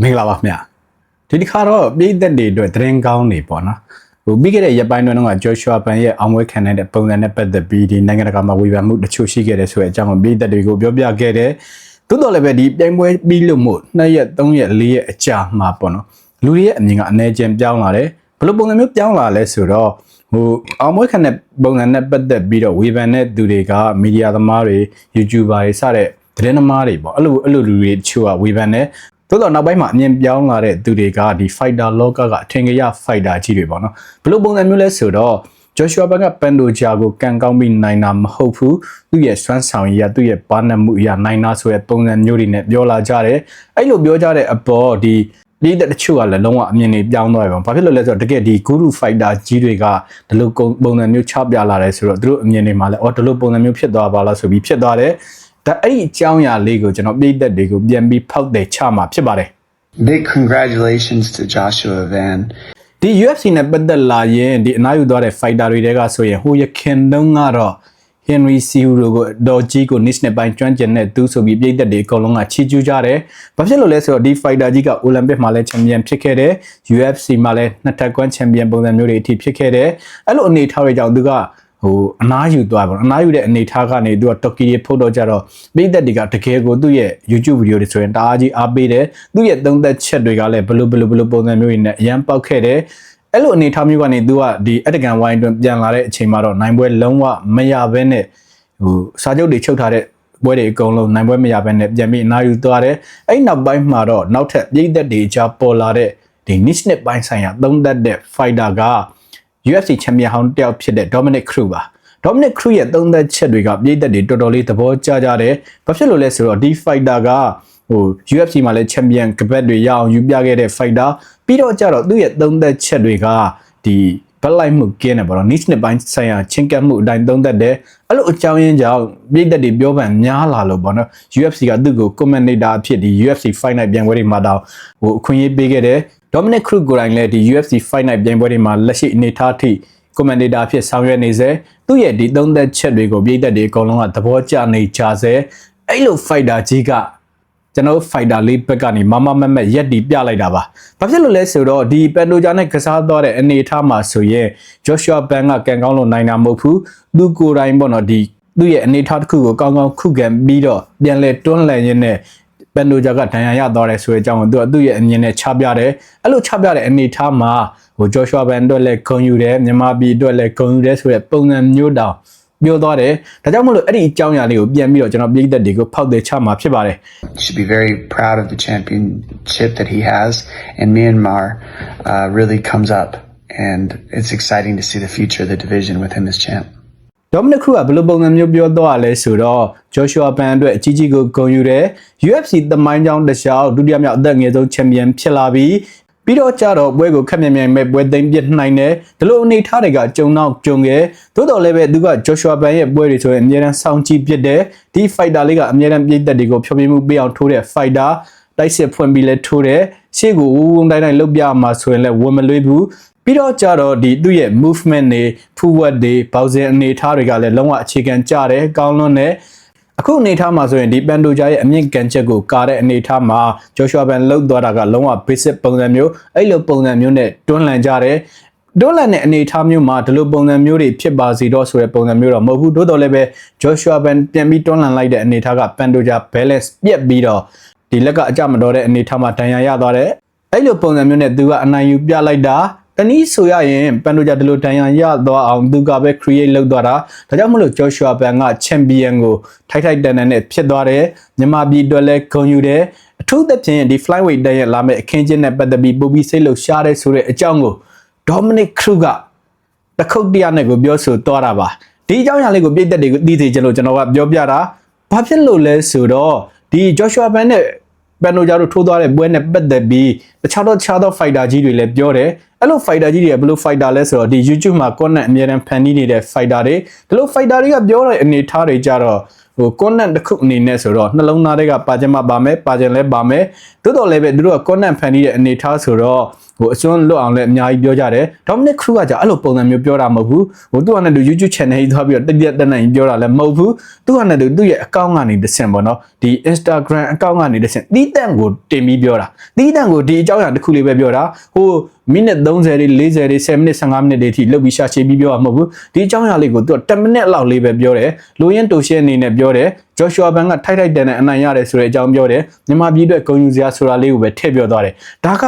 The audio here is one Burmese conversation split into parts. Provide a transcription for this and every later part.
မင်္ဂလာပါခင်ဗျာဒီတစ်ခါတော့ပြည်သက်တွေအတွက်သတင်းကောင်းနေပေါ့နော်ဟိုပြီးခဲ့တဲ့ရက်ပိုင်းတွင်တော့ဂျော့ရှွာပန်ရဲ့အောင်ပွဲခံတဲ့ပုံစံနဲ့ပတ်သက်ပြီးဒီနိုင်ငံတကာမှာဝေဖန်မှုတချို့ရှိခဲ့တယ်ဆိုတဲ့အကြောင်းကိုပြည်သက်တွေကိုပြောပြခဲ့တယ်သို့တော်လည်းပဲဒီပြိုင်ပွဲပြီးလို့မို့2ရက်3ရက်4ရက်အကြာမှာပေါ့နော်လူတွေရဲ့အမြင်ကအနေကျင်ပြောင်းလာတယ်ဘယ်လိုပုံစံမျိုးပြောင်းလာလဲဆိုတော့ဟိုအောင်ပွဲခံတဲ့ပုံစံနဲ့ပတ်သက်ပြီးတော့ဝေဖန်တဲ့သူတွေကမီဒီယာသမားတွေ YouTuber တွေစတဲ့သတင်းသမားတွေပေါ့အဲ့လိုအဲ့လိုလူတွေတချို့ကဝေဖန်တယ် သို့တော့နောက်ပိုင်းမှာအမြင်ပြောင်းလာတဲ့သူတွေကဒီ fighter လောကကအထင်ကြီး fighter ကြီးတွေပေါ့နော်ဘယ်လိုပုံစံမျိုးလဲဆိုတော့ဂျိုရှွာဘန်ကပန်ဒိုဂျာကိုကန်ကောင်းပြီးနိုင်တာမဟုတ်ဘူးသူ့ရဲ့စွမ်းဆောင်ရည်သူ့ရဲ့ပါနမှုအရာနိုင်တာဆိုတဲ့ပုံစံမျိုးတွေနဲ့ပြောလာကြတယ်အဲ့လိုပြောကြတဲ့အပေါ်ဒီပြည်သက်တချို့ကလည်းလုံးဝအမြင်တွေပြောင်းသွားပြီပေါ့ဘာဖြစ်လို့လဲဆိုတော့တကယ်ဒီဂူရူဖိုက်တာကြီးတွေကဒီလိုပုံစံမျိုးချပြလာတယ်ဆိုတော့သူတို့အမြင်တွေမှာလည်းအော်ဒီလိုပုံစံမျိုးဖြစ်သွားပါလားဆိုပြီးဖြစ်သွားတယ် ဒါအဲ့ဒီအကြောင်းအရာလေးကိုကျွန်တော်ပြည်သက်တွေကိုပြန်ပြီးဖောက်တယ်ချမှာဖြစ်ပါတယ် Big congratulations to Joshua Van. ဒီ UFC နဲ့ပတ်သက်လာရင်ဒီအနားယူသွားတဲ့ fighter တွေတဲကဆိုရင်ဟိုရခင်တုန်းကတော့ Henry Cejudo ကိုဒေါ်ကြီးကို niche နဲ့ပိုင်းကျွမ်းကျင်တဲ့သူဆိုပြီးပြည်သက်တွေအကုန်လုံးကချီးကျူးကြတယ်။ဘာဖြစ်လို့လဲဆိုတော့ဒီ fighter ကြီးက Olympic မှာလည်း champion ဖြစ်ခဲ့တယ်။ UFC မှာလည်းနှစ်ထပ်ကွမ်း champion ပုံစံမျိုးတွေအထိဖြစ်ခဲ့တယ်။အဲ့လိုအနေအထားတွေကြောင့်သူက ဟိုအနားယူသွားပါတော့အနားယူတဲ့အနေအထားကနေသူကတော်ကီရေဖုတ်တော့ကြတော့ပြည်သက်တွေကတကယ်ကိုသူ့ရဲ့ YouTube ဗီဒီယိုတွေဆိုရင်တအားကြီးအားပေးတယ်သူ့ရဲ့သုံးသက်ချက်တွေကလည်းဘလို့ဘလို့ဘလို့ပုံစံမျိုးတွေနဲ့အရန်ပေါက်ခဲ့တယ်အဲ့လိုအနေအထားမျိုးကနေသူကဒီအတကန်ဝိုင်းတွင်ပြန်လာတဲ့အချိန်မှာတော့နိုင်ပွဲလုံးဝမရဘဲနဲ့ဟိုစာချုပ်တွေချုပ်ထားတဲ့ပွဲတွေအကုန်လုံးနိုင်ပွဲမရဘဲနဲ့ပြန်ပြီးအနားယူသွားတယ်အဲ့နောက်ပိုင်းမှာတော့နောက်ထပ်ပြည်သက်တွေကြားပေါ်လာတဲ့ဒီ niche နဲ့ပိုင်းဆိုင်ရာသုံးသက်တဲ့ fighter က UFC ချန်ပီယံဟောင်းတစ်ယောက်ဖြစ်တဲ့ Dominic Cruz ပါ Dominic Cruz ရဲ့သုံးသက်ချက်တွေကပြည်သက်တွေတော်တော်လေးသဘောကျကြတယ်။ဘာဖြစ်လို့လဲဆိုတော့ဒီ fighter ကဟို UFC မှာလည်းချန်ပီယံကပတ်တွေရအောင်ယူပြခဲ့တဲ့ fighter ပြီးတော့ကြတော့သူ့ရဲ့သုံးသက်ချက်တွေကဒီဘက်လိုက်မှုကင်းတယ်ပေါ့နော် niche နဲ့ပိုင်းဆိုင်ရာချင်းကပ်မှုအတိုင်းသုံးသက်တယ်အဲ့လိုအကြောင်းရင်းကြောင့်ပြည်သက်တွေပြောပန်များလာလို့ပေါ့နော် UFC ကသူ့ကို commentator အဖြစ်ဒီ UFC Fight Night ပြန်ပွဲတွေမှာတော့ဟိုအခွင့်အရေးပေးခဲ့တယ် Dominic Cruz ကိုယ်တိုင်လည်းဒီ UFC Fight Night ပြန်ပွဲတွေမှာလက်ရှိအနေအထားထိ commentator အဖြစ်ဆောင်ရွက်နေစေသူ့ရဲ့ဒီသုံးသက်ချက်တွေကိုပြည်သက်တွေအကုန်လုံးကသဘောကျနေကြစေအဲ့လို fighter ကြီးကကျွန်တော် fighter လေးဘက်ကနေမမမမက်ရက်တီပြလိုက်တာပါ။ဘာဖြစ်လို့လဲဆိုတော့ဒီပန်တိုဂျာနဲ့ကစားသွားတဲ့အနေအထားမှာဆိုရင် Joshua Ban ကကန်ကောင်းလို့နိုင်တာမဟုတ်ဘူး။သူကိုယ်တိုင်ပေါ့နော်ဒီသူ့ရဲ့အနေအထားတစ်ခုကိုကောင်းကောင်းခုခံပြီးတော့ပြန်လဲတွန်းလှန်ရင်းနဲ့ ပန်တိုဂျာကဒဏ်ရာရသွားတယ်ဆိုတဲ့အကြောင်းကိုသူကသူ့ရဲ့အမြင်နဲ့ချပြတယ်။အဲ့လိုချပြတဲ့အနေအထားမှာဟို Joshua Ban အတွက်လည်းဂုဏ်ယူတယ်မြန်မာပြည်အတွက်လည်းဂုဏ်ယူတယ်ဆိုတဲ့ပုံစံမျိုးတောင်ပြောသွားတယ်။ဒါကြောင့်မလို့အဲ့ဒီအကြောင်းအရာလေးကိုပြန်ပြီးတော့ကျွန်တော်ပြည်သက်တွေကိုဖောက်တယ်ချမှာဖြစ်ပါတယ်။ Should be very proud of the championship that he has, and Myanmar uh, really comes up, and it's exciting to see the future of the division with him as champ. Dominic Cruz ကဘယ်လိုပုံစံမျိုးပြောတော့လဲဆိုတော့ Joshua Pan အတွက်အကြီးကြီးကိုဂုဏ်ယူတယ် UFC သမိုင်းကြောင်းတစ်လျှောက်ဒုတိယမြောက်အသက်ငယ်ဆုံးချန်ပီယံဖြစ်လာပြီးပြီးတော့ကြတော့ပွဲကိုခက်မြန်မြန်မဲ့ပွဲသိမ်းပြစ်နိုင်တယ်ဒီလိုအနေထားတွေကကြုံတော့ကြုံခဲ့သို့တော်လည်းပဲသူက Joshua Pan ရဲ့ပွဲတွေဆိုရင်အများအားစောင့်ကြည့်ပြစ်တယ်ဒီ fighter လေးကအများအားပြည့်သက်တွေကိုဖြောပြမှုပေးအောင်ထိုးတဲ့ fighter တိုက်စစ်ဖွင့်ပြီးလဲထိုးတယ်ရှေ့ကိုဝုန်းဝုန်းတိုင်းတိုင်းလှုပ်ပြမှာဆိုရင်လည်းဝင်မလွေးဘူး ပြီးတော့ကြတော့ဒီသူ့ရဲ့ movement တွေ forward တွေဘောက်စင်အနေအထားတွေကလည်းလုံးဝအခြေခံကျတယ်ကောင်းလွန်းတယ်အခုအနေအထားမှာဆိုရင်ဒီပန်တိုဂျာရဲ့အမြင့်ကန်ချက်ကိုကာတဲ့အနေအထားမှာဂျိုရှွာဘန်လှုပ်သွားတာကလုံးဝ basic ပုံစံမျိုးအဲ့လိုပုံစံမျိုးနဲ့တွန်းလှန်ကြတယ်တွန်းလှန်တဲ့အနေအထားမျိုးမှာဒီလိုပုံစံမျိုးတွေဖြစ်ပါစီတော့ဆိုတဲ့ပုံစံမျိုးတော့မဟုတ်ဘူးတိုးတော်လည်းပဲဂျိုရှွာဘန်ပြန်ပြီးတွန်းလှန်လိုက်တဲ့အနေအထားကပန်တိုဂျာ balance ပြက်ပြီးတော့ဒီလက်ကအကြမတော်တဲ့အနေအထားမှာဒဏ်ရာရသွားတယ်အဲ့လိုပုံစံမျိုးနဲ့သူကအနိုင်ယူပြလိုက်တာ တနည်းဆိုရရင်ပန်တိုဂျာဒီလိုတန်ရန်ရသွားအောင်သူကပဲ create လုပ်သွားတာဒါကြောင့်မလို့ Joshua Ban က champion ကိုထိုက်ထိုက်တန်တန်နဲ့ဖြစ်သွားတယ်မြန်မာပြည်အတွက်လည်းဂုဏ်ယူတယ်အထူးသဖြင့်ဒီ flyweight တန်းရဲ့လာမယ့်အခင်းကျင်းနဲ့ပတ်သက်ပြီးပိုပြီးစိတ်လှုပ်ရှားတဲ့ဆိုတဲ့အကြောင်းကို Dominic Cruz ကတခုတ်တရားနဲ့ကိုပြောဆိုသွားတာပါဒီအကြောင်းအရာလေးကိုပြည့်တက်တွေကိုသိစေချင်လို့ကျွန်တော်ကပြောပြတာဘာဖြစ်လို့လဲဆိုတော့ဒီ Joshua Ban နဲ့ ပန်နိုဂျာတို့ထိုးသွားတဲ့ပွဲနဲ့ပတ်သက်ပြီးတခြားသောတခြားသော fighter ကြီးတွေလည်းပြောတယ်အဲ့လို fighter ကြီးတွေကဘယ်လို fighter လဲဆိုတော့ဒီ YouTube မှာ content အများအားဖန်တီးနေတဲ့ fighter တွေဒီလို fighter တွေကပြောတဲ့အနေအထားတွေကြတော့ဟို content တစ်ခုအနေနဲ့ဆိုတော့နှလုံးသားတွေကပါခြင်းမပါမယ်ပါခြင်းလည်းပါမယ်တိုးတော်လည်းပဲသူတို့က content ဖန်တီးတဲ့အနေအထားဆိုတော့ ဟိုအစွန်းလွတ်အောင်လည်းအများကြီးပြောကြတယ် Dominic Cruz ကကြာအဲ့လိုပုံစံမျိုးပြောတာမဟုတ်ဘူးဟိုသူကလည်းသူ YouTube channel ကြီးသွားပြီးတော့တက်တက်တက်နိုင်ပြောတာလည်းမဟုတ်ဘူးသူကလည်းသူသူ့ရဲ့ account ကနေတစ်ဆင့်ပေါ့နော်ဒီ Instagram account ကနေတစ်ဆင့်တီးတန့်ကိုတင်ပြီးပြောတာတီးတန့်ကိုဒီအကြောင်းအရာတစ်ခုလေးပဲပြောတာဟိုမိနစ်30တွေ40တွေ10မိနစ်15မိနစ်တွေအထိလုတ်ပြီးရှာရှည်ပြီးပြောတာမဟုတ်ဘူးဒီအကြောင်းအရာလေးကိုသူက10မိနစ်လောက်လေးပဲပြောတယ်လိုရင်းတိုရှင်းအနေနဲ့ပြောတယ် Joshua Ban ကထိုက်ထိုက်တန်တဲ့အနိုင်ရတယ်ဆိုတဲ့အကြောင်းပြောတယ်မြန်မာပြည်အတွက်ဂုဏ်ယူစရာဆိုတာလေးကိုပဲထည့်ပြောသွားတယ်ဒါက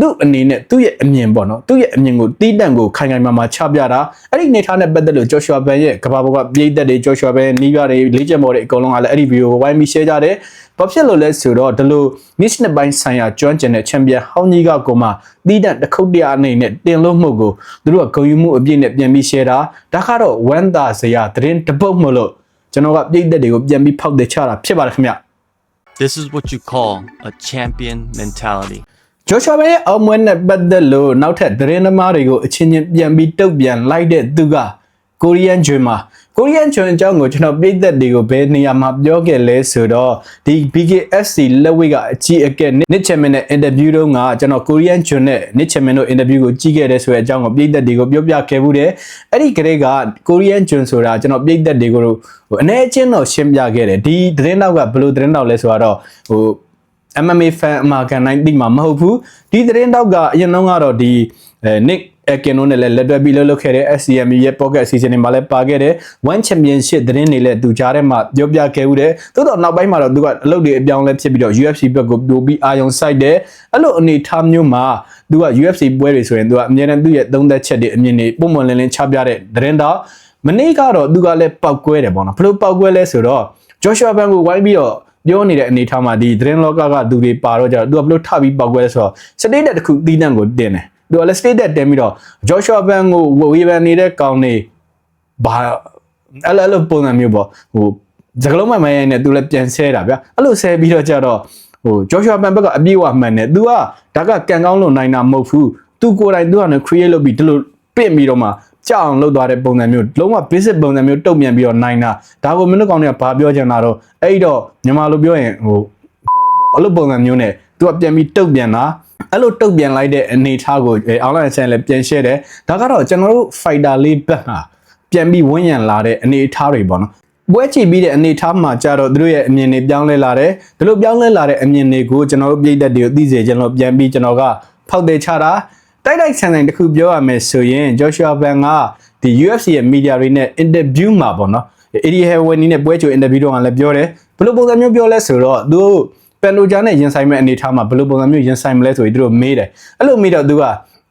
သူ့အနေနဲ့သူ့ရဲ့အမြင်ပေါ့နော်သူ့ရဲ့အမြင်ကိုတီးတန့်ကိုခိုင်ခိုင်မာမာချပြတာအဲ့ဒီအနေထားနဲ့ပတ်သက်လို့ Joshua Ban ရဲ့ကဘာပေါ်ကပြည်သက်တွေ Joshua Ban ရဲ့နီးပြတွေလေးချက်မော်တွေအကုန်လုံးကလည်းအဲ့ဒီဗီဒီယိုကိုဝိုင်းပြီး share ကြတယ်ဘာဖြစ်လို့လဲဆိုတော့ဒီလို niche နှစ်ပိုင်းဆိုင်ရာကျွမ်းကျင်တဲ့ champion ဟောင်းကြီးကကိုမှတီးတန့်တစ်ခုတည်းအနေနဲ့တင်လို့မှုကိုသူတို့ကဂုဏ်ယူမှုအပြည့်နဲ့ပြန်ပြီး share တာဒါကတော့ဝမ်းသာစရာသတင်းတစ်ပုတ်မလို့ကျွန်တော်ကပြည်သက်တွေကိုပြန်ပြီးဖောက်တဲ့ချတာဖြစ်ပါတယ်ခင်ဗျ This is what you call a champion mentality. ဂျိုရှွာဘဲရဲ့အောင်မွေးနဲ့ပတ်သက်လို့နောက်ထပ်သတင်းသမားတွေကိုအချင်းချင်းပြန်ပြီးတုတ်ပြန်လိုက်တဲ့သူကကိုရီးယန်ဂျွန်မှာကိုရီးယန်ဂျွန်အကြောင်းကိုကျွန်တော်ပြည်သက်တွေကိုဘယ်နေရာမှာပြောခဲ့လဲဆိုတော့ဒီ BKFC လက်ဝိကအကြီးအကဲနစ်ချမင်နဲ့အင်တာဗျူးတော့ကကျွန်တော်ကိုရီးယန်ဂျွန်နဲ့နစ်ချမင်တို့အင်တာဗျူးကိုကြည့်ခဲ့တဲ့ဆိုတဲ့အကြောင်းကိုပြည်သက်တွေကိုပြောပြခဲ့ဘူးတယ်အဲ့ဒီကလေးကကိုရီးယန်ဂျွန်ဆိုတာကျွန်တော်ပြည်သက်တွေကိုဟိုအနေအချင်းတော့ရှင်းပြခဲ့တယ်ဒီသတင်းတော့ကဘယ်လိုသတင်းတော့လဲဆိုတော့ဟို MMA fan အမာကန်တိုင်းသိမှာမဟုတ်ဘူးဒီသတင်းတော့ကအရင်တော့ကတော့ဒီအဲ Nick Ekino နဲ့လည်းလက်တွဲပြီးလှုပ်လှုပ်ခဲ့တဲ့ SCME ရဲ့ pocket season တွေမှာလည်းပါခဲ့တယ် One Championship သတင်းတွေလည်းသူကြားထဲမှာပြောပြခဲ့ဦးတယ်သို့တော့နောက်ပိုင်းမှာတော့သူကအလုပ်တွေအပြောင်းလဲဖြစ်ပြီးတော့ UFC ဘက်ကိုပို့ပြီးအာရုံစိုက်တယ်အဲ့လိုအနေအထားမျိုးမှာသူက UFC ပွဲတွေဆိုရင်သူကအမြဲတမ်းသူ့ရဲ့သုံးသက်ချက်တွေအမြင်တွေပုံမှန်လင်းလင်းချပြတဲ့သတင်းတော့မနေ့ကတော့သူကလည်းပောက်ကွဲတယ်ပေါ့နော်ဘယ်လိုပောက်ကွဲလဲဆိုတော့ Joshua Ban ကိုဝိုင်းပြီးတော့ ပြောနေတဲ့အနေအထားမှာဒီသတင်းလောကကသူတွေပါတော့ကြတော့သူကဘလို့ထပြီးပောက်ကွဲလဲဆိုတော့ state တစ်ခုတီးတန့်ကိုတင်တယ်သူကလည်း state တင်ပြီးတော့ Joshua Ban ကိုဝေဖန်နေတဲ့ကောင်တွေဘာအဲ့လိုအဲ့လိုပုံစံမျိုးပေါ့ဟိုစကလုံးမမရိုင်းနဲ့သူလည်းပြန်ဆဲတာဗျအဲ့လိုဆဲပြီးတော့ကြတော့ဟို Joshua Ban ဘက်ကအပြေးဝမှန်တယ် तू ကဒါကကန်ကောင်းလို့နိုင်တာမဟုတ်ဘူး तू ကိုယ်တိုင် तू ကလည်း create လုပ်ပြီးဒီလိုပင့်ပြီးတော့မှ ကြောက်အောင်လုပ်သွားတဲ့ပုံစံမျိုးလုံးဝ basic ပုံစံမျိုးတုံ့ပြန်ပြီးတော့နိုင်တာဒါကိုမင်းတို့ကောင်တွေကဘာပြောချင်တာတော့အဲ့တော့မြန်မာလိုပြောရင်ဟိုအဲ့လိုပုံစံမျိုးနဲ့ तू ကပြန်ပြီးတုံ့ပြန်တာအဲ့လိုတုတ်ပြန်လိုက်တဲ့အနေအထားကိုအောင်းလိုင်း channel လည်းပြန် share တယ်ဒါကတော့ကျွန်တော်တို့ fighter လေးဘက်မှာပြန်ပြီးဝန်းရံလာတဲ့အနေအထားတွေပေါ့နော်ပွဲချီပြီးတဲ့အနေအထားမှာကြတော့သူတို့ရဲ့အမြင်တွေပြောင်းလဲလာတယ်ဒီလိုပြောင်းလဲလာတဲ့အမြင်တွေကိုကျွန်တော်တို့ပြည်သက်တွေကိုသိစေချင်လို့ပြန်ပြီးကျွန်တော်ကဖောက်တယ်ချတာ တိုက်တိုက်ဆန်ဆန်တစ်ခုပြောရမယ်ဆိုရင် Joshua Ban ကဒီ UFC ရဲ့ media တွေနဲ့ interview မှာပေါ့နော် Eddie Hearn နဲ့ပွဲချို interview တော့ကလည်းပြောတယ်ဘယ်လိုပုံစံမျိုးပြောလဲဆိုတော့သူတို့ပန်ဒိုဂျာနဲ့ရင်ဆိုင်မဲ့အနေထားမှာဘယ်လိုပုံစံမျိုးရင်ဆိုင်မလဲဆိုပြီးသူတို့မေးတယ်အဲ့လိုမေးတော့သူက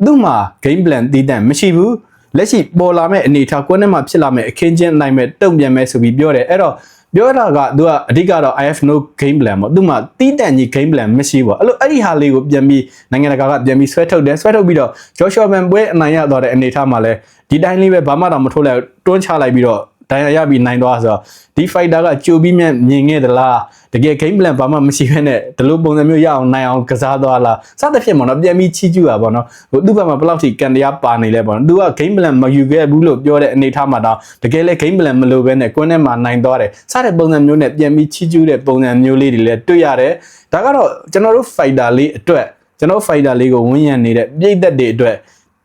သူ့မှာ game plan တည်တံ့မရှိဘူးလက်ရှိပေါ်လာမဲ့အနေထားကွန်းထဲမှာဖြစ်လာမဲ့အခင်းချင်းနိုင်မဲ့တုံ့ပြန်မဲ့ဆိုပြီးပြောတယ်အဲ့တော့ ပြောတာကသူကအဓိကတော့ I have no game plan ပေါ့သူမှတီးတန့်ကြီး game plan မရှိဘူးအဲ့လိုအဲ့ဒီဟာလေးကိုပြန်ပြီးနိုင်ငံတကာကပြန်ပြီးဆွဲထုတ်တယ်ဆွဲထုတ်ပြီးတော့ Joshua Man ပွဲအနိုင်ရသွားတဲ့အနေထားမှာလဲဒီတိုင်းလေးပဲဘာမှတော့မထုတ်လိုက်တွန်းချလိုက်ပြီးတော့ ဒဏ်ရာရပြီးနိုင်သွားဆိုတော့ဒီ fighter ကကြိုပြီးမြင်မြင်ခဲ့သလားတကယ် game plan ဘာမှမရှိဘဲနဲ့ဒီလိုပုံစံမျိုးရအောင်နိုင်အောင်ကစားသွားလားစသဖြင့်ပေါ့နော်ပြန်ပြီးချီးကျူးတာပေါ့နော်ဟိုသူ့ဘက်မှာဘယ်လောက်ထိကန်တရားပါနေလဲပေါ့နော်သူက game plan မယူခဲ့ဘူးလို့ပြောတဲ့အနေထားမှာတော့တကယ်လဲ game plan မလိုဘဲနဲ့ကွန်းထဲမှာနိုင်သွားတယ်စတဲ့ပုံစံမျိုးနဲ့ပြန်ပြီးချီးကျူးတဲ့ပုံစံမျိုးလေးတွေလည်းတွေ့ရတယ်ဒါကတော့ကျွန်တော်တို့ fighter လေးအတွက်ကျွန်တော် fighter လေးကိုဝန်းရံနေတဲ့ပြည်သက်တွေအတွက်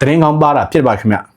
သတင်းကောင်းပါတာဖြစ်ပါခင်ဗျ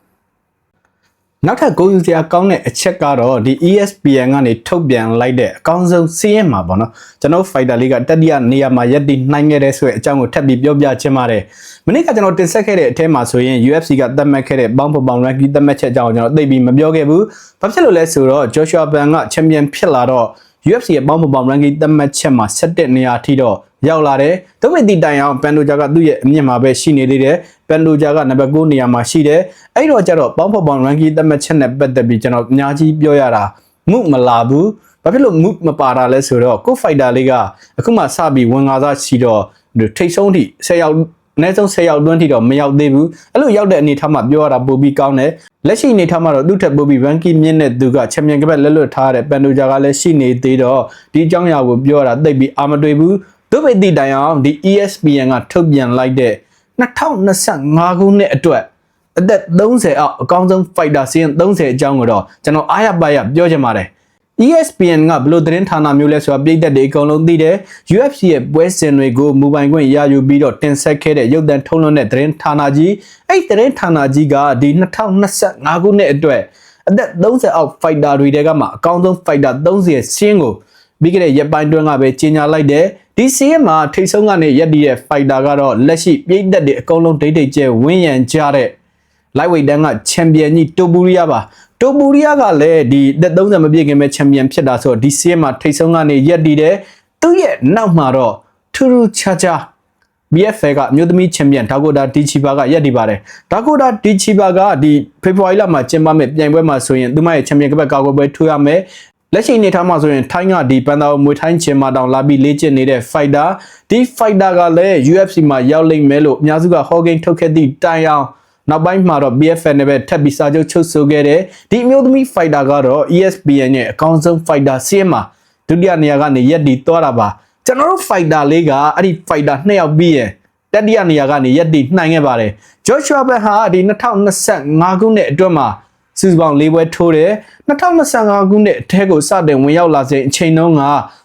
နောက်ထပ်ဂုဏ်ယူစရာကောင်းတဲ့အချက်ကတော့ဒီ ESPN ကနေထုတ်ပြန်လိုက်တဲ့အကောင်းဆုံးစီးရင်မှာပေါ့နော်ကျွန်တော် fighter လေးကတတိယနေရာမှာရက်တည်နိုင်ခဲ့တဲ့ဆိုတဲ့အကြောင်းကိုထပ်ပြီးပြောပြချင်ပါတယ်မနေ့ကကျွန်တော်တင်ဆက်ခဲ့တဲ့အထဲမှာဆိုရင် UFC ကသတ်မှတ်ခဲ့တဲ့ဘောင်းဖော်ပေါင် ranking သတ်မှတ်ချက်အကြောင်းကိုကျွန်တော်သိပြီးမပြောခဲ့ဘူးဘာဖြစ်လို့လဲဆိုတော့ Joshua Ban က champion ဖြစ်လာတော့ UFC ရဲ့ဘောင်းဖော်ပေါင် ranking သတ်မှတ်ချက်မှာ17နေရာထိတော့ရောက်လာတယ်။ဒုဗိတိတိုင်အောင်ပန်ဒိုဂျာကသူ့ရဲ့အမြင့်မှာပဲရှိနေသေးတယ်။ပန်ဒိုဂျာကနံပါတ်9နေရာမှာရှိတယ်။အဲ့တော့ကျတော့ပေါင်းဖော်ပေါင် ranking သတ်မှတ်ချက်နဲ့ပတ်သက်ပြီးကျွန်တော်အများကြီးပြောရတာမှုမလာဘူး။ဘာဖြစ်လို့မှုမပါတာလဲဆိုတော့ကိုဖိုက်တာလေးကအခုမှစပြီးဝင်ငါသားရှိတော့ထိတ်ဆုံးထိ10ယောက်အနည်းဆုံး10ယောက်တွန်းထိတော့မရောက်သေးဘူးအဲ့လိုရောက်တဲ့အနေထားမှာပြောရတာပိုပြီးကောင်းတယ် လက်ရှိအနေထားမှာတော့သူ့ထက်ပိုပြီး ranking မြင့်တဲ့သူကချန်ပီယံကပတ်လက်လွတ်ထားတဲ့ပန်ဒိုဂျာကလည်းရှိနေသေးတော့ဒီအကြောင်းအရာကိုပြောတာသိပြီးအာမတွေ့ဘူးဒုဗိတိတိုင်အောင်ဒီ ESPN ကထုတ်ပြန်လိုက်တဲ့2025ခုနှစ်အတွက်အသက်30အောက်အကောင်းဆုံး fighter စီးရင်30အကြောင်းကိုတော့ကျွန်တော်အားရပါရပြောချင်ပါတယ် ESPN ကဘလို့သတင်းဌာနမျိုးလဲဆိုတာပြည်သက်တွေအကုန်လုံးသိတယ် UFC ရဲ့ပွဲစဉ်တွေကိုမူပိုင်ခွင့်ရယူပြီးတော့တင်ဆက်ခဲ့တဲ့ရုပ်သံထုတ်လွှင့်တဲ့သတင်းဌာနကြီးအဲ့သတင်းဌာနကြီးကဒီ2025ခုနှစ်အတွက်အသက်30အောက် fighter တွေတဲကမှအကောင်းဆုံး fighter 30ရဲ့စီးရင်ကိုပြီးခဲ့တဲ့ရက်ပိုင်းတွင်းကပဲကြီးညာလိုက်တယ်ဒီစီးရင်မှာထိတ်ဆုံးကနေရက်ဒီရဲ့ fighter ကတော့လက်ရှိပြည်သက်တွေအကုန်လုံးဒိတ်ဒိတ်ကျဲဝင်းရံကြတဲ့ lightweight တန်းကချန်ပီယံကြီးတိုပူရီယာပါ တိုပူရီယာကလည်းဒီသက်30မပြည့်ခင်မဲ့ချန်ပီယံဖြစ်တာဆိုတော့ဒီစီးမှာထိတ်ဆုံးကနေရက်တည်တယ်သူ့ရဲ့နောက်မှာတော့ထူးထူးခြားခြား BFL ကအမျိုးသမီးချန်ပီယံဒါကိုဒါဒီချီဘာကရက်တည်ပါတယ်ဒါကိုဒါဒီချီဘာကဒီဖေဖော်ဝါရီလမှာကျင်းပမယ့်ပြိုင်ပွဲမှာဆိုရင်သူမရဲ့ချန်ပီယံကပတ်ကာကွယ်ပွဲထိုးရမယ်လက်ရှိအနေထားမှာဆိုရင်ထိုင်းကဒီပန်တာကိုမွေထိုင်းချင်မာတောင်လာပြီးလေ့ကျင့်နေတဲ့ fighter ဒီ fighter ကလည်း UFC မှာရောက်လိမ့်မယ်လို့အများစုက Hawking ထုတ်ခဲ့သည့်တိုင်အောင် နောက်ပိုင်းမှာတော့ BFN နဲ့ပဲထပ်ပြီးစာချုပ်ချုပ်ဆိုခဲ့တယ်ဒီအမျိုးသမီး fighter ကတော့ ESPN ရဲ့အကောင်းဆုံး fighter စီးမှာဒုတိယနေရာကနေရက်တည်သွားတာပါကျွန်တော်တို့ fighter လေးကအဲ့ဒီ fighter နှစ်ယောက်ပြီးရင်တတိယနေရာကနေရက်တည်နှိုင်ခဲ့ပါတယ် Joshua Ben ဟာဒီ2025ခုနှစ်အတွင်းမှာစုစုပေါင်း၄ပွဲထိုးတယ်2025ခုနှစ်အထက်ကိုစတင်ဝင်ရောက်လာစဉ်အချိန်တုန်းက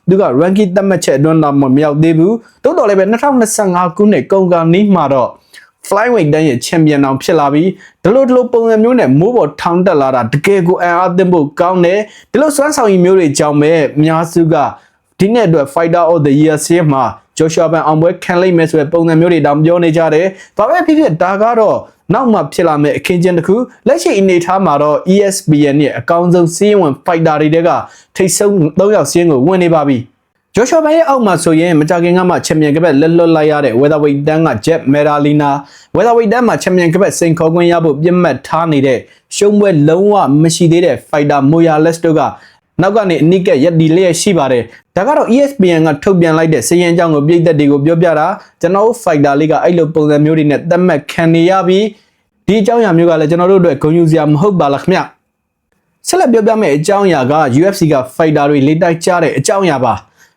သူက ranking သတ်မှတ်ချက်အတွင်းတော့မရောက်သေးဘူးတိုးတော်လည်းပဲ2025ခုနှစ်ကုန်ကနီးမှာတော့ flyweight တန်းရဲ့ချန်ပီယံအောင်ဖြစ်လာပြီးဒီလိုဒီလိုပုံစံမျိုးနဲ့မိုးပေါ်ထောင်းတက်လာတာတကယ်ကိုအံ့အားသင့်ဖို့ကောင်းတယ်ဒီလိုစွမ်းဆောင်ရည်မျိုးတွေကြောင့်ပဲအများစုကဒီနှစ်အတွက် fighter of the year ဆင်းမှာ Joshua Ban အောင်ပွဲခံလိုက်မယ်ဆိုတဲ့ပုံစံမျိုးတွေတောင်ပြောနေကြတယ်။ဘာပဲဖြစ်ဖြစ်ဒါကတော့နောက်မှဖြစ်လာမယ့်အခင်းကျင်းတစ်ခုလက်ရှိအနေထားမှာတော့ ESPN ရဲ့အကောင်းဆုံးစီးရင်ဝင် fighter တွေတဲကထိတ်ဆုံး၃ယောက်စီးရင်ကိုဝင်နေပါပြီ။ Joshua Ban ရဲ့အောက်မှာဆိုရင်မကြခင်ကမှချန်ပီယံကပတ်လက်လွတ်လိုက်ရတဲ့ Weatherweight တန်းက Jet Meralina Weatherweight တန်းမှာချန်ပီယံကပတ်စိန်ခေါ်ခွင့်ရဖို့ပြတ်မှတ်ထားနေတဲ့ရှုံးပွဲလုံးဝမရှိသေးတဲ့ fighter Morales တို့ကနောက်ကနေအနိကရက်ဒီလျက်ရှိပါတယ်ဒါကတော့ ESPN ကထုတ်ပြန်လိုက်တဲ့စည်ရင်အကြောင်းကိုပြည်သက်တွေကိုပြောပြတာကျွန်တော်တို့ fighter လေးကအဲ့လိုပုံစံမျိုးတွေနဲ့သတ်မှတ်ခံနေရပြီးဒီအကြောင်းအရာမျိုးကလည်းကျွန်တော်တို့အတွက်ဂုဏ်ယူစရာမဟုတ်ပါလားခင်ဗျဆက်လက်ပြောပြမယ့်အကြောင်းအရာက UFC က fighter တွေလေးတိုက်ကြတဲ့အကြောင်းအရာပါ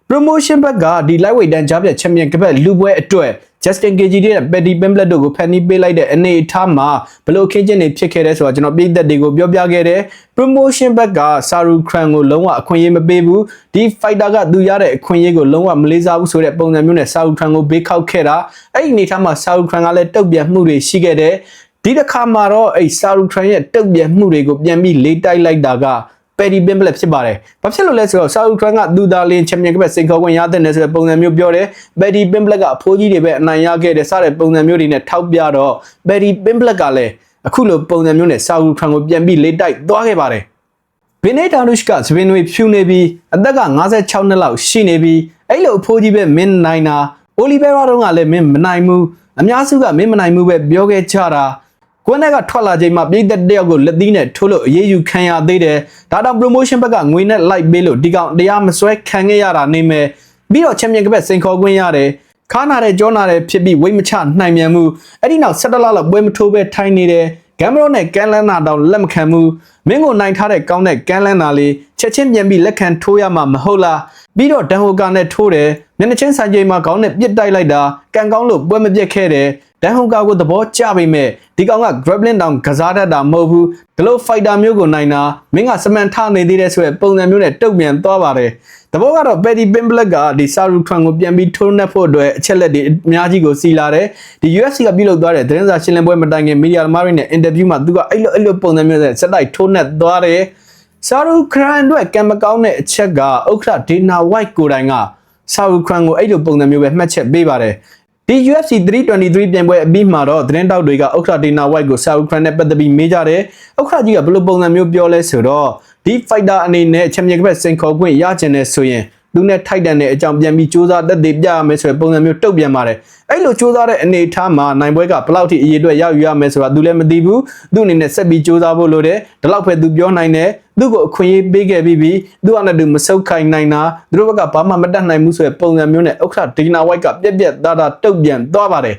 promotion ဘက်ကဒီ lightweight တန်းကြားပြချန်ပီယံကပတ်လူပွဲအတွက် Justin Gage ရဲ့ Paddy Pimblett တို့ကိုဖန်တီးပေးလိုက်တဲ့အနေအထားမှာဘလို့ခင်းချင်းတွေဖြစ်ခဲ့တဲ့ဆိုတာကျွန်တော်ပြည်သက်တွေကိုပြောပြခဲ့တယ် promotion ဘက်က Saru Khan ကိုလုံးဝအခွင့်အရေးမပေးဘူးဒီ fighter ကသူရတဲ့အခွင့်အရေးကိုလုံးဝမလေးစားဘူးဆိုတဲ့ပုံစံမျိုးနဲ့ Saru Khan ကိုဘေးခောက်ခဲ့တာအဲ့ဒီအနေအထားမှာ Saru Khan ကလည်းတုတ်ပြန်မှုတွေရှိခဲ့တယ်ဒီတစ်ခါမှာတော့အဲ့ Saru Khan ရဲ့တုတ်ပြန်မှုတွေကိုပြန်ပြီးလေးတိုက်လိုက်တာက ပယ်ဒီပင်ပလက်ဖြစ်ပါတယ်။ဘာဖြစ်လို့လဲဆိုတော့ဆာဥခရန်ကဒူဒါလင်ချန်ပီယံကပတ်စိန်ခေါ်ခွင့်ရတဲ့နယ်ဆိုတဲ့ပုံစံမျိုးပြောတယ်။ပယ်ဒီပင်ပလက်ကအဖိုးကြီးတွေပဲအနိုင်ရခဲ့တဲ့စတဲ့ပုံစံမျိုးတွေနဲ့ထောက်ပြတော့ပယ်ဒီပင်ပလက်ကလည်းအခုလိုပုံစံမျိုးနဲ့ဆာဥခရန်ကိုပြန်ပြီးလေးတိုက်သွားခဲ့ပါတယ်။ဘီနေတာနုရှကစပင်တွေဖြူနေပြီးအသက်က56နှစ်လောက်ရှိနေပြီးအဲ့လိုအဖိုးကြီးပဲမင်းနိုင်တာအိုလီဗေရာတော့ကလည်းမင်းမနိုင်ဘူးအများစုကမင်းမနိုင်ဘူးပဲပြောခဲ့ကြတာ ကွန်းကထွက်လာချိန်မှာပြည်သက်တယောက်ကိုလက်သီးနဲ့ထိုးလို့အရေးယူခံရသေးတယ်။ဒါတော့ promotion ဘက်ကငွေနဲ့လိုက်ပေးလို့ဒီကောင်တရားမစွဲခံခဲ့ရတာနေမယ်။ပြီးတော့ချန်ပီယံကပတ်စိန်ခေါ်ခွင့်ရတယ်။ခါနာတဲ့ကြောနာတဲ့ဖြစ်ပြီးဝိတ်မချနိုင်မြန်မှုအဲ့ဒီနောက်၁၇လလောက်ပွဲမထိုးပဲထိုင်နေတယ်။ဂမ်ဘရိုနဲ့ကန်လန်နာတောင်လက်မခံဘူး။မင်းကိုနိုင်ထားတဲ့ကောင်းတဲ့ကန်လန်နာလေးချက်ချင်းပြန်ပြီးလက်ခံထိုးရမှာမဟုတ်လား။ပြီးတော့ဒန်ဟိုကာနဲ့ထိုးတယ်။မျက်နှာချင်းဆိုင်ချိန်မှာခေါင်းနဲ့ပြစ်တိုက်လိုက်တာကန်ကောင်းလို့ပွဲမပြတ်ခဲ့တယ်။ ဒန်ဟိုကာကိုသဘောကျပေမဲ့ဒီကောင်က grappling တောင်ကစားတတ်တာမဟုတ်ဘူးဒီလို fighter မျိုးကိုနိုင်တာမင်းကစမန်ထနေသေးတဲ့ဆိုရယ်ပုံစံမျိုးနဲ့တုတ်ပြန်သွားပါတယ်တဘောကတော့ Paddy Pimblett ကဒီ Saru Khan ကိုပြန်ပြီးထိုးနှက်ဖို့အတွက်အချက်လက်တွေအများကြီးကိုစီလာတယ်ဒီ UFC ကပြုလုပ်သွားတဲ့သတင်းစာရှင်းလင်းပွဲမတိုင်ခင်မီဒီယာသမားတွေနဲ့ interview မှာသူကအဲ့လိုအဲ့လိုပုံစံမျိုးနဲ့စက်တိုက်ထိုးနှက်သွားတယ် Saru Khan အတွက်ကံမကောင်းတဲ့အချက်ကဥက္ခရာ Dana White ကိုယ်တိုင်က Saru Khan ကိုအဲ့လိုပုံစံမျိုးပဲမှတ်ချက်ပေးပါတယ် ဒီ UFC 323ပြန်ပွဲအပြီးမှာတော့သတင်းတောက်တွေကဥက္ခရာဒေနာဝိုက်ကိုဆာဥခရန်နဲ့ပတ်သက်ပြီးမေးကြတယ်ဥက္ခရာကြီးကဘယ်လိုပုံစံမျိုးပြောလဲဆိုတော့ဒီ fighter အနေနဲ့ချန်ပီယံကပတ်စင်ခေါ်ခွင့်ရချင်တဲ့ဆိုရင် သူနဲ့ထိုက်တန်တဲ့အကြောင်းပြန်ပြီးစူးစမ်းတက်သေးပြရမယ်ဆိုတဲ့ပုံစံမျိုးတုတ်ပြန်ပါတယ်အဲ့လိုစူးစမ်းတဲ့အနေအထားမှာနိုင်ပွဲကဘယ်လောက်ထိအရေးအတွက်ရောက်ယူရမယ်ဆိုတာသူလည်းမသိဘူးသူအနေနဲ့ဆက်ပြီးစူးစမ်းဖို့လိုတယ်ဒီလောက်ပဲသူပြောနိုင်တယ်သူ့ကိုအခွင့်အရေးပေးခဲ့ပြီးပြီသူကလည်းသူမဆုတ်ခိုင်နိုင်တာသူတို့ဘက်ကဘာမှမတတ်နိုင်ဘူးဆိုတဲ့ပုံစံမျိုးနဲ့ဥက္ခဒေနာဝိုက်ကပြက်ပြက်သားသားတုတ်ပြန်သွားပါတယ်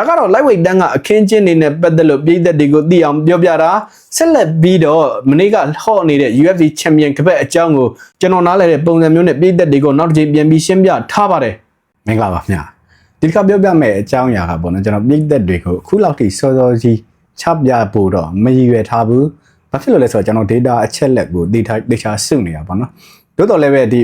ဒါကတော့ lightweight တန်းကအခင်းချင်းနေနဲ့ပတ်သက်လို့ပြည်သက်တွေကိုသိအောင်ပြောပြတာဆက်လက်ပြီးတော့မနေ့ကဟော့နေတဲ့ UFC Champion ကပတ်အကြောင်းကိုကျွန်တော်နားလည်တဲ့ပုံစံမျိုးနဲ့ပြည်သက်တွေကိုနောက်တစ်ချိန်ပြန်ပြီးရှင်းပြထားပါတယ်မင်္ဂလာပါခင်ဗျာဒီတစ်ခါပြောပြမယ့်အကြောင်းအရာကပေါ့နော်ကျွန်တော်ပြည်သက်တွေကိုအခုလောက်ထိစောစောကြီးချပြဖို့တော့မရည်ရွယ်ထားဘူးဘာဖြစ်လို့လဲဆိုတော့ကျွန်တော် data အချက်လက်ကို data data စုနေတာပေါ့နော်တို့တော်လည်းပဲဒီ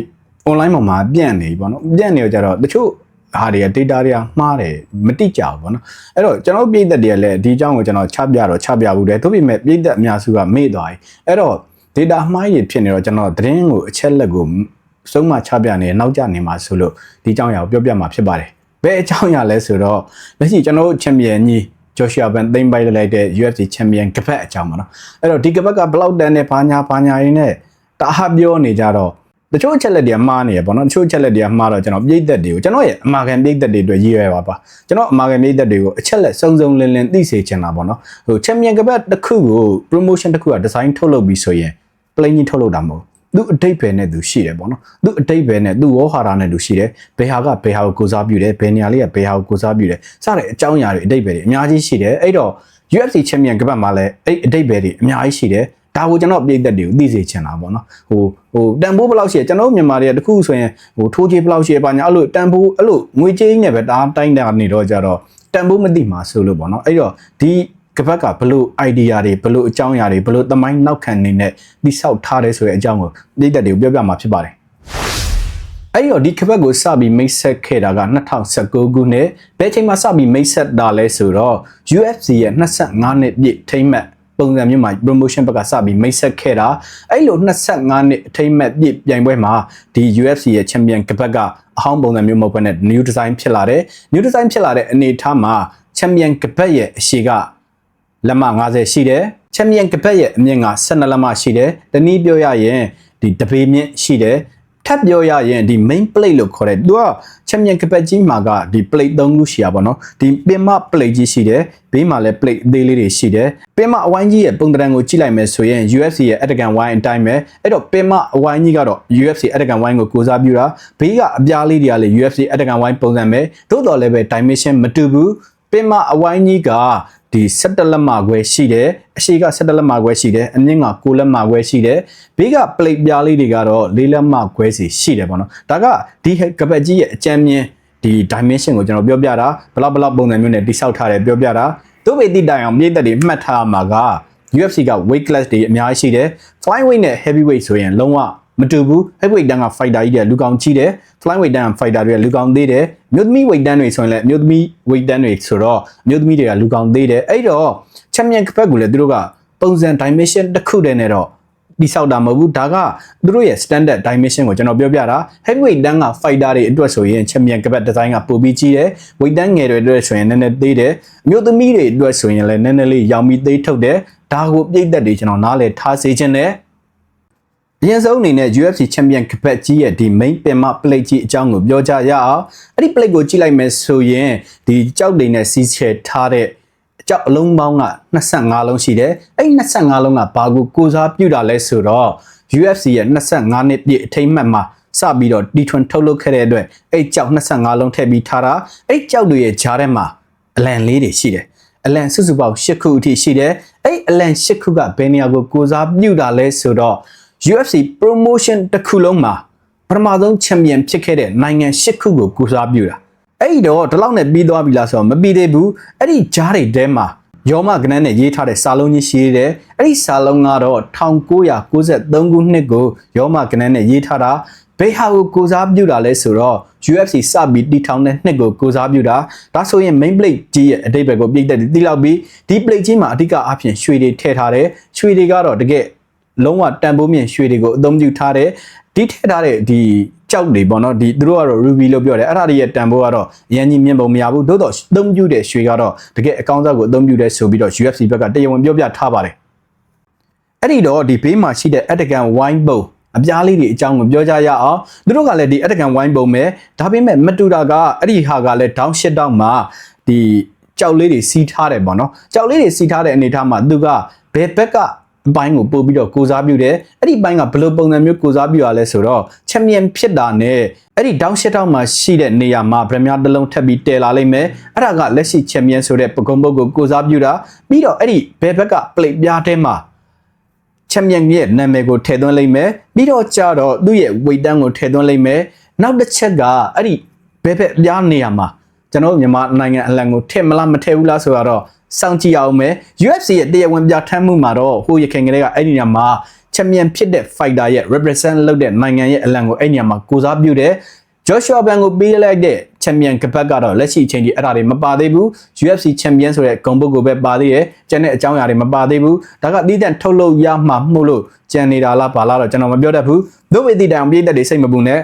online ပေါ်မှာပြန့်နေပြီပေါ့နော်ပြန့်နေတော့ကြတော့တချို့ ဟာတွေက data တွေကမှားတယ်မတိကျဘူးပေါ့နော်အဲ့တော့ကျွန်တော်ပြည်သက်တွေကလည်းဒီအကြောင်းကိုကျွန်တော်ချပြတော့ချပြဘူးတယ်သို့ပေမဲ့ပြည်သက်အများစုကမေ့သွားပြီအဲ့တော့ data မှားရဖြစ်နေတော့ကျွန်တော်သတင်းကိုအချက်လက်ကိုစုံမချပြနေနောက်ကျနေမှာဆိုလို့ဒီအကြောင်းအရာကိုပြောပြမှာဖြစ်ပါတယ်ဘယ်အကြောင်းအရာလဲဆိုတော့လက်ရှိကျွန်တော်တို့ချန်ပီယံကြီး Joshua Van သိမ့်ပိုက်လိုက်တဲ့ UFC ချန်ပီယံကပတ်အကြောင်းပါနော်အဲ့တော့ဒီကပတ်ကဘလောက်တန်နဲ့ဘာညာဘာညာရင်းနဲ့တအားပြောနေကြတော့ တချို့အချက်လက်တွေကမှားနေရပေါ့နော်တချို့အချက်လက်တွေကမှားတော့ကျွန်တော်ပြိသက်တွေကိုကျွန်တော်ရဲ့အမာခံပြိသက်တွေအတွက်ရည်ရွယ်ပါပါကျွန်တော်အမာခံပြိသက်တွေကိုအချက်လက်စုံစုံလင်လင်သိစေချင်တာပေါ့နော်ဟိုချန်ပီယံကပတ်တစ်ခုကို promotion တစ်ခုကဒီဇိုင်းထုတ်လုပ်ပြီးဆိုရင် plain ကြီးထုတ်လုပ်တာမဟုတ်သူအတိတ်ပဲနဲ့သူရှိတယ်ပေါ့နော်သူအတိတ်ပဲနဲ့သူဝေါ်ဟာတာနဲ့သူရှိတယ်ဘယ်ဟာကဘယ်ဟာကိုကိုစားပြုတယ်ဘယ်နေရာလေးကဘယ်ဟာကိုကိုစားပြုတယ်စတဲ့အကြောင်းအရာတွေအတိတ်ပဲတွေအများကြီးရှိတယ်အဲ့တော့ UFC Champion ကပတ်မှာလည်းအဲ့အတိတ်ပဲတွေအများကြီးရှိတယ် ဒါကိုကျွန်တော်ပြည်သက်တွေကိုသိစေချင်တာပေါ့နော်ဟိုဟိုတန်ဖိုးဘယ်လောက်ရှိရကျွန်တော်တို့မြန်မာတွေကတခုဆိုရင်ဟိုထိုးချေးဘယ်လောက်ရှိရပါညာအဲ့လိုတန်ဖိုးအဲ့လိုငွေကြေးနဲ့ပဲတားတိုင်းတာနေတော့ကြတော့တန်ဖိုးမသိမှာဆိုလို့ပေါ့နော်အဲ့တော့ဒီကပတ်ကဘလို့ idea တွေဘလို့အကြောင်းအရာတွေဘလို့သမိုင်းနောက်ခံနေနဲ့တိဆောက်ထားတယ်ဆိုတဲ့အကြောင်းကိုပြည်သက်တွေကိုပြောပြမှာဖြစ်ပါတယ်အဲ့တော့ဒီခပတ်ကိုစပြီးမိတ်ဆက်ခဲ့တာက2019ခုနှစ်ဘယ်ချိန်မှာစပြီးမိတ်ဆက်တာလဲဆိုတော့ UFC ရဲ့25နှစ်ပြည့်ထိမ့်မှတ် ပုံစံမျိုးမှာ promotion ဘက်ကစပြီးမိတ်ဆက်ခဲ့တာအဲ့လို25နှစ်အထိမ့်မှတ်ပြည့်ပြိုင်ပွဲမှာဒီ UFC ရဲ့ champion ကပတ်ကအဟောင်းပုံစံမျိုးမဟုတ်ဘဲနဲ့ new design ဖြစ်လာတယ် new design ဖြစ်လာတဲ့အနေအထားမှာ champion ကပတ်ရဲ့အရှိကလက်မ90ရှိတယ်ချန်ပီယံကပတ်ရဲ့အမြင့်က12လက်မရှိတယ်တနည်းပြောရရင်ဒီတပေမြင့်ရှိတယ် ထပ်ပြောရရင်ဒီ main plate လို့ခေါ်တယ်သူကချန်ပီယံကပတ်ကြီးမှာကဒီ plate 3ခုရှိရပါတော့ဒီပင်မ plate ကြီးရှိတယ်ဘေးမှာလည်း plate အသေးလေးတွေရှိတယ်ပင်မအဝိုင်းကြီးရဲ့ပုံသဏ္ဍာန်ကိုကြည့်လိုက်မယ်ဆိုရင် UFC ရဲ့ Atakan Wine အတိုင်းပဲအဲ့တော့ပင်မအဝိုင်းကြီးကတော့ UFC Atakan Wine ကိုကိုစားပြုတာဘေးကအပြားလေးတွေကလည်း UFC Atakan Wine ပုံစံပဲသို့တော်လည်းပဲ dimension မတူဘူးပင်မအဝိုင်းကြီးက ဒီ17လက်မခွဲရှိတယ်အရှိက17လက်မခွဲရှိတယ်အမြင့်က9လက်မခွဲရှိတယ်ဘေးက plate ပြားလေးတွေကတော့4လက်မခွဲစီရှိတယ်ပေါ့နော်ဒါကဒီကပတ်ကြီးရဲ့အကြမ်းမြင်ဒီ dimension ကိုကျွန်တော်ပြောပြတာဘလောက်ဘလောက်ပုံစံမျိုးနဲ့တိဆောက်ထားတယ်ပြောပြတာသူ့ပေတိတိုင်အောင်မြေသက်တွေမှတ်ထားမှာက UFC က weight class တွေအများကြီးရှိတယ် flyweight နဲ့ heavyweight ဆိုရင်လုံးဝမတူဘူး heavyweight တန်းက fighter ကြီးတွေလူကောင်ကြီးတယ် flyweight တန်းက fighter တွေကလူကောင်သေးတယ်မြို့သမီး weight တန်းတွေဆိုရင်လည်းမြို့သမီး weight တန်းတွေဆိုတော့မြို့သမီးတွေကလူကောင်သေးတယ်အဲ့တော့ champion ဘက်ကလည်းသူတို့ကပုံစံ dimension တစ်ခုတည်းနဲ့တော့ဒီဆောက်တာမဟုတ်ဘူးဒါကသူတို့ရဲ့ standard dimension ကိုကျွန်တော်ပြောပြတာ heavyweight တန်းက fighter တွေအတွက်ဆိုရင် champion ကပတ် design ကပိုပြီးကြီးတယ် weight တန်းငယ်တွေအတွက်ဆိုရင်နည်းနည်းသေးတယ်မြို့သမီးတွေအတွက်ဆိုရင်လည်းနည်းနည်းလေးရောင်ပြီးသေးထုတ်တယ်ဒါကိုပြိတ်သက်တွေကျွန်တော်နားလည်ထားစေခြင်းနဲ့ အရင်ဆုံးအနေနဲ့ UFC Champion ကပတ်ကြီးရဲ့ဒီ main ပင်မ plate ကြီးအကြောင်းကိုပြောကြရအောင်အဲ့ဒီ plate ကိုကြည့်လိုက်မယ်ဆိုရင်ဒီကြောက်တွေနဲ့စီးချဲထားတဲ့အကြောက်အလုံးပေါင်းက25လုံးရှိတယ်အဲ့ဒီ25လုံးကဘာကိုကိုစားပြုတာလဲဆိုတော့ UFC ရဲ့25နှစ်ပြည့်အထိမ်းအမှတ်မှာစပြီးတော့တီထွန်ထုတ်လုပ်ခဲ့တဲ့အတွက်အဲ့ကြောက်25လုံးထည့်ပြီးထားတာအဲ့ကြောက်တွေရဲ့ဂျားထဲမှာအလံလေးတွေရှိတယ်အလံစုစုပေါင်း10ခုအထိရှိတယ်အဲ့အလံ10ခုကဘယ်နေရာကိုကိုစားပြုတာလဲဆိုတော့ UFC promotion တစ်ခုလုံးမှာပထမဆုံးချန်ပီယံဖြစ်ခဲ့တဲ့နိုင်ငံ၈ခုကိုကူစားပြုတာအဲ့ဒီတော့ဒီလောက်နဲ့ပြီးသွားပြီလားဆိုတော့မပြီးသေးဘူးအဲ့ဒီဂျားတွေထဲမှာယောမကနန်းနဲ့ရေးထားတဲ့စာလုံးကြီးရှိတယ်အဲ့ဒီစာလုံးကတော့1993ခုနှစ်ကိုယောမကနန်းနဲ့ရေးထားတာဘယ်ဟာကိုကိုစားပြုတာလဲဆိုတော့ UFC စပြီးတီထောင်တဲ့နှစ်ကိုကိုစားပြုတာဒါဆိုရင် main plate ကြီးရဲ့အတိတ်ဘက်ကိုပြိတ်သက်တိလောက်ပြီးဒီ plate ကြီးမှာအဓိကအဖြစ်ရွှေတွေထည့်ထားတယ်ရွှေတွေကတော့တကယ် လုံးဝတန်ဖိုးမြင့်ရွှေတွေကိုအသုံးပြုထားတယ်ဒီထည့်ထားတဲ့ဒီကြောက်တွေပေါ့နော်ဒီသူတို့ကတော့ ruby လို့ပြောတယ်အဲ့ဒါတွေရဲ့တန်ဖိုးကတော့အရင်ကြီးမြင့်ပုံမရဘူးသို့တော့အသုံးပြုတဲ့ရွှေကတော့တကယ်အကောင့်စားကိုအသုံးပြုတဲ့ဆိုပြီးတော့ UFC ဘက်ကတရားဝင်ပြောပြထားပါတယ်အဲ့ဒီတော့ဒီဘေးမှာရှိတဲ့ Etican wine bowl အပြားလေးတွေအကြောင်းကိုပြောကြရအောင်သူတို့ကလည်းဒီ Etican wine bowl ပဲဒါပေမဲ့မတူတာကအဲ့ဒီဟာကလည်း down shit down မှာဒီကြောက်လေးတွေစီးထားတယ်ပေါ့နော်ကြောက်လေးတွေစီးထားတဲ့အနေထားမှာသူကဘယ်ဘက်ကအ ပိုင်းကိုပို့ပြီးတော့ကိုစားပြုတယ်အဲ့ဒီဘိုင်းကဘယ်လိုပုံစံမျိုးကိုစားပြုရလဲဆိုတော့ချန်ပီယံဖြစ်တာနဲ့အဲ့ဒီတောင်းရှစ်တောင်းမှာရှိတဲ့နေရာမှာဗရမ ्या တစ်လုံးထပ်ပြီးတည်လာလိမ့်မယ်အဲ့ဒါကလက်ရှိချန်ပီယံဆိုတဲ့ပကုံးပုတ်ကိုကိုစားပြုတာပြီးတော့အဲ့ဒီဘယ်ဘက်က plate ပြားထဲမှာချန်ပီယံရဲ့နာမည်ကိုထည့်သွင်းလိုက်မယ်ပြီးတော့ကြတော့သူ့ရဲ့ weight တန်းကိုထည့်သွင်းလိုက်မယ်နောက်တစ်ချက်ကအဲ့ဒီဘယ်ဘက်ပြားနေရာမှာကျွန်တော်တို့မြန်မာနိုင်ငံအလံကိုထည့်မလားမထည့်ဘူးလားဆိုတော့ စောင့်ကြည့်အောင်မယ် UFC ရဲ့တရားဝင်ပြဋ္ဌာန်းမှုမှာတော့ဟိုရခင်ကလေးကအဲ့ဒီညမှာ champion ဖြစ်တဲ့ fighter ရဲ့ represent လုပ်တဲ့နိုင်ငံရဲ့အလံကိုအဲ့နေရာမှာကိုစားပြုတယ် Joshua Ban ကိုပေးလိုက်တဲ့ champion ကပတ်ကတော့လက်ရှိအချိန်ထိအဲ့ဒါတွေမပါသေးဘူး UFC champion ဆိုတဲ့ဂုဏ်ပုဂ္ဂိုလ်ပဲပါသေးတယ်ကျန်တဲ့အကြောင်းအရာတွေမပါသေးဘူးဒါကတည်တံ့ထုတ်လုပ်ရမှာမှုလို့ကြံနေတာလားဘာလားတော့ကျွန်တော်မပြောတတ်ဘူးတို့ဝေတီတိုင်ပြည့်တက်တွေစိတ်မပူနဲ့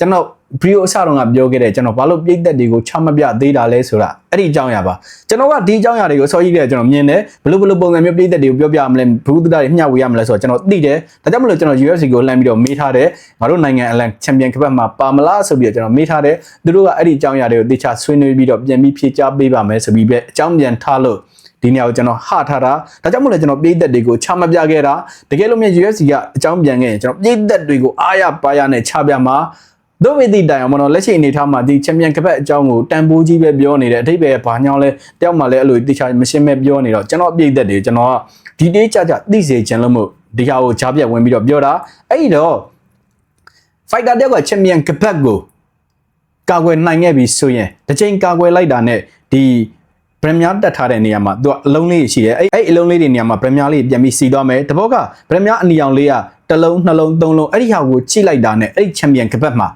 ကျွန်တော်ဗီဒီယိုအစတော့ကပြောခဲ့တယ်ကျွန်တော်ဘာလို့ပြည့်တက်တွေကိုချမပြသေးတာလဲဆိုတာအဲ့ဒီအကြောင်းအရာပါကျွန်တော်ကဒီအကြောင်းအရာတွေကိုစောကြီးခဲ့ကျွန်တော်မြင်တယ်ဘလို့ဘလို့ပုံစံမျိုးပြည့်တက်တွေကိုပြောပြမလဲဘူးတတာတွေမျှဝေရမလဲဆိုတော့ကျွန်တော်သိတယ်ဒါကြောင့်မလို့ကျွန်တော် UFC ကိုလှမ်းပြီးတော့မေးထားတယ်ငါတို့နိုင်ငံအလံချန်ပီယံကပတ်မှာပါမလားဆိုပြီးတော့ကျွန်တော်မေးထားတယ်သူတို့ကအဲ့ဒီအကြောင်းအရာတွေကိုတေချာဆွေးနွေးပြီးတော့ပြန်ပြီးဖြေကြားပေးပါမယ်ဆိုပြီးပဲအကြောင်းပြန်ထားလို့ဒီနေရာကိုကျွန်တော်ဟထားတာဒါကြောင့်မို့လဲကျွန်တော်ပြည်သက်တွေကိုချမပြခဲ့တာတကယ်လို့မြ UFC ကအကြောင်းပြန်ခဲ့ရင်ကျွန်တော်ပြည်သက်တွေကိုအားရပါရနဲ့ချပြမှာ တို့ဝိသီတိုင်အောင်မနော်လက်ရှိအနေထားမှာဒီချန်ပီယံကပတ်အကြောင်းကိုတန်ဖိုးကြီးပဲပြောနေတယ်အထိပ္ပယ်ဘာညောင်းလဲတယောက်မှလည်းအဲ့လိုတေချာမရှင်းမဲ့ပြောနေတော့ကျွန်တော်ပြည်သက်တွေကျွန်တော်ကဒီတေးကြကြသိစေချင်လို့မို့ဒီဟာကိုကြားပြတ်ဝင်ပြီးတော့ပြောတာအဲ့ဒီတော့ fighter တယောက်ကချန်ပီယံကပတ်ကိုကာကွယ်နိုင်ခဲ့ပြီဆိုရင်တစ်ချိန်ကာကွယ်လိုက်တာနဲ့ဒီပရမီယာတက်ထားတဲ့နေရာမှာသူကအလုံးလေးရှိတယ်အဲ့အဲ့အလုံးလေးတွေနေရာမှာပရမီယာလေးပြန်ပြီးစီသွားမယ်တဘောကပရမီယာအနီအောင်လေးကတစ်လုံးနှလုံးသုံးလုံးအဲ့ဒီဟာကိုချိလိုက်တာနဲ့အဲ့ဒီချန်ပီယံကပတ်မှာ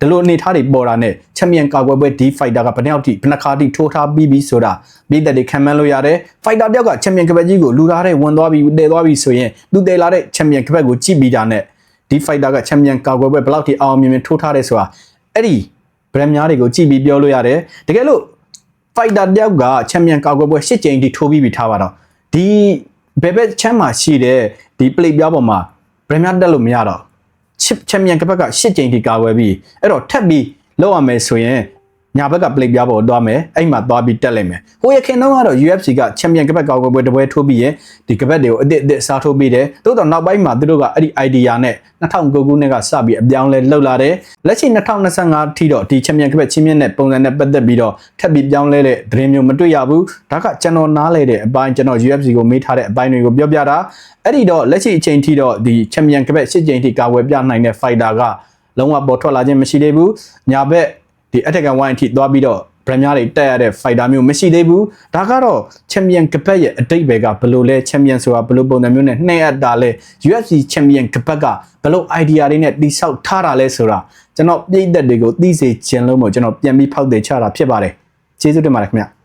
ဒီလိုအနေထားတွေပေါ်တာနဲ့ချန်ပီယံကာကွယ်ပွဲဒီဖိုက်တာကဘယ်နှယောက်ထိဘယ်နှခါထိထိုးထားပြီးပြီဆိုတာပြည်သက်တွေခံမှန်းလို့ရတယ်ဖိုက်တာတယောက်ကချန်ပီယံကပတ်ကြီးကိုလူသားတဲ့ဝင်သွားပြီးတည်သွားပြီးဆိုရင်သူတည်လာတဲ့ချန်ပီယံကပတ်ကိုကြည့်ပြီးတာနဲ့ဒီဖိုက်တာကချန်ပီယံကာကွယ်ပွဲဘယ်လောက်ထိအောင်မြင်မြင်ထိုးထားတယ်ဆိုတာအဲ့ဒီဗရမ်များတွေကိုကြည့်ပြီးပြောလို့ရတယ်တကယ်လို့ fighter တယောက်ကချန်ပီယံကာကွယ်ပွဲ၈ကြိမ်ထိထိုးပြီးပြီထားပါတော့ဒီဘယ်ဘက်ချမ်းမှာရှိတဲ့ဒီ plate ပြားပေါ်မှာဗရမ်များတက်လို့မရတော့ ချစ်ချန်ပီယံကဘက်က၈ကြိမ်ထိကာကွယ်ပြီးအဲ့တော့ထပ်ပြီးလောက်ရမယ်ဆိုရင် ညာဘက်က plate ပြားပေါ်သွားမယ်အဲ့မှာသွားပြီးတက်လိုက်မယ်ဟိုရခင်တော့ကတော့ UFC ကချန်ပီယံကဘက်ကာကွယ်ပွဲတစ်ပွဲထိုးပြီးရင်ဒီကဘက်တွေကိုအစ်စ်အစ်စားထိုးပြီးတယ်တိုးတော့နောက်ပိုင်းမှာသူတို့ကအဲ့ဒီ idea နဲ့2009ခုနှစ်ကစပြီးအပြောင်းလဲလှုပ်လာတယ်လက်ရှိ2025ထိတော့ဒီချန်ပီယံကဘက်ချင်းမြင့်တဲ့ပုံစံနဲ့ပတ်သက်ပြီးတော့ထပ်ပြီးပြောင်းလဲတဲ့သတင်းမျိုးမတွေ့ရဘူးဒါကကျွန်တော်နားလဲတဲ့အပိုင်းကျွန်တော် UFC ကိုမေးထားတဲ့အပိုင်းတွေကိုပြောပြတာအဲ့ဒီတော့လက်ရှိအချိန်ထိတော့ဒီချန်ပီယံကဘက်၈ချိန်ထိကာဝယ်ပြနိုင်တဲ့ fighter ကလုံးဝပေါ်ထွက်လာခြင်းမရှိသေးဘူးညာဘက် ဒီ attack and wine အထိသွားပြီးတော့ဗရမ်များတွေတက်ရတဲ့ fighter မျိုးမရှိသေးဘူးဒါကတော့ချန်ပီယံကပတ်ရဲ့အတိတ်ပဲကဘယ်လိုလဲချန်ပီယံဆိုတာဘယ်လိုပုံစံမျိုးနဲ့နှဲ့အပ်တာလဲ UFC ချန်ပီယံကပတ်ကဘယ်လို idea တွေနဲ့တိဆောက်ထားတာလဲဆိုတာကျွန်တော်ပြည်သက်တွေကိုသိစေချင်လို့မို့ကျွန်တော်ပြန်ပြီးဖောက်တယ်ချတာဖြစ်ပါတယ်ကျေးဇူးတင်ပါတယ်ခင်ဗျ